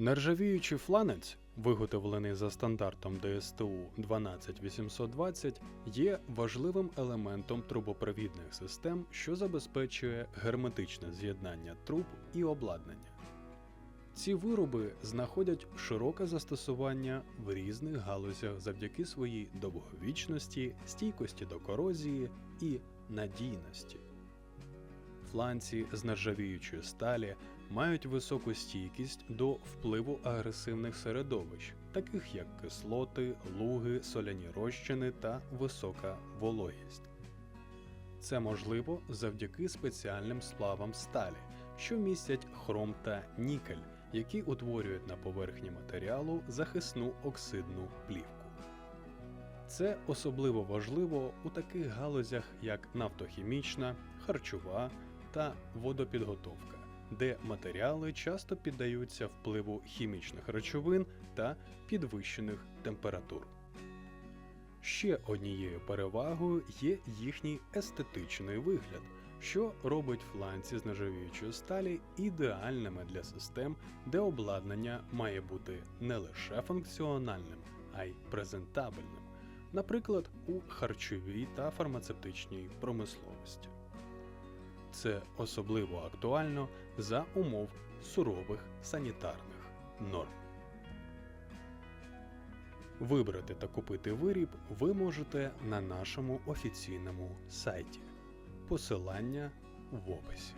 Нержавіючий фланець, виготовлений за стандартом ДСТУ 12820, є важливим елементом трубопровідних систем, що забезпечує герметичне з'єднання труб і обладнання. Ці вироби знаходять широке застосування в різних галузях завдяки своїй довговічності, стійкості до корозії і надійності. Фланці з нержавіючої сталі мають високу стійкість до впливу агресивних середовищ, таких як кислоти, луги, соляні розчини та висока вологість. Це можливо завдяки спеціальним сплавам сталі, що містять хром та нікель, які утворюють на поверхні матеріалу захисну оксидну плівку. Це особливо важливо у таких галузях, як нафтохімічна, харчова та водопідготовка, де матеріали часто піддаються впливу хімічних речовин та підвищених температур. Ще однією перевагою є їхній естетичний вигляд, що робить фланці з нержавіючої сталі ідеальними для систем, де обладнання має бути не лише функціональним, а й презентабельним, наприклад, у харчовій та фармацевтичній промисловості. Це особливо актуально за умов сурових санітарних норм. Вибрати та купити виріб ви можете на нашому офіційному сайті. Посилання в описі.